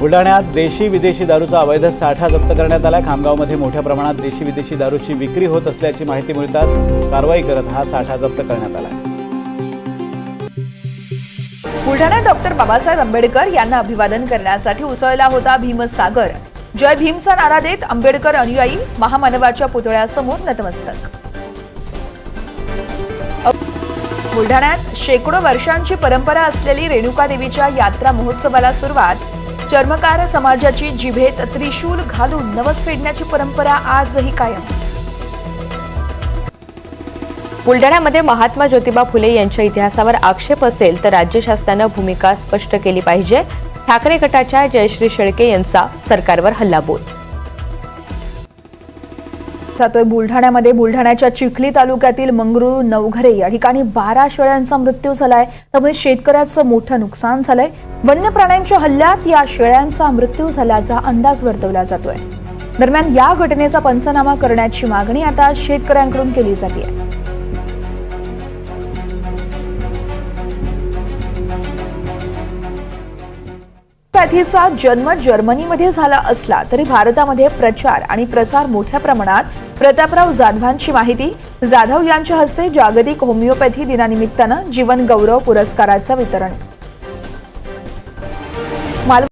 बुलढाण्यात देशी विदेशी दारूचा अवैध साठा जप्त करण्यात आला खामगावमध्ये मोठ्या प्रमाणात देशी विदेशी दारूची विक्री होत असल्याची माहिती मिळताच कारवाई करत हा साठा जप्त करण्यात आला बुलढाण्यात डॉक्टर बाबासाहेब आंबेडकर यांना अभिवादन करण्यासाठी उसळला होता भीमसागर. जय भीमचा नारा देत आंबेडकर अनुयायी महामानवाच्या पुतळ्यासमोर नतमस्तक. बुलढाण्यात शेकडो वर्षांची परंपरा असलेली रेणुका देवीच्या यात्रा महोत्सवाला सुरुवात चर्मकार समाजाची जिभेत त्रिशूल घालून नवस फेडण्याची परंपरा आजही कायम. बुलढाण्यामध्ये महात्मा ज्योतिबा फुले यांच्या इतिहासावर आक्षेप असेल तर राज्य शासनानं भूमिका स्पष्ट केली पाहिजे. ठाकरे गटाच्या जयश्री शेळके यांचा सरकारवर हल्लाबोल. जातोय. बुलढाण्यामध्ये बुलढाण्याच्या चिखली तालुक्यातील मंगरुळ नवघरे या ठिकाणी बारा शेळ्यांचा मृत्यू झालाय. त्यामुळे शेतकऱ्याचं मोठं नुकसान झालंय. वन्य प्राण्यांच्या हल्ल्यात या शेळ्यांचा मृत्यू झाल्याचा अंदाज वर्तवला जातोय. दरम्यान या घटनेचा पंचनामा करण्याची मागणी आता शेतकऱ्यांकडून केली जाते पॅथीचा जन्म जर्मनीमध्ये झाला असला तरी भारतामध्ये प्रचार आणि प्रसार मोठ्या प्रमाणात प्रतापराव जाधवांची माहिती. जाधव यांच्या हस्ते जागतिक होमिओपॅथी दिनानिमित्तानं जीवन गौरव पुरस्काराचं वितरण. माल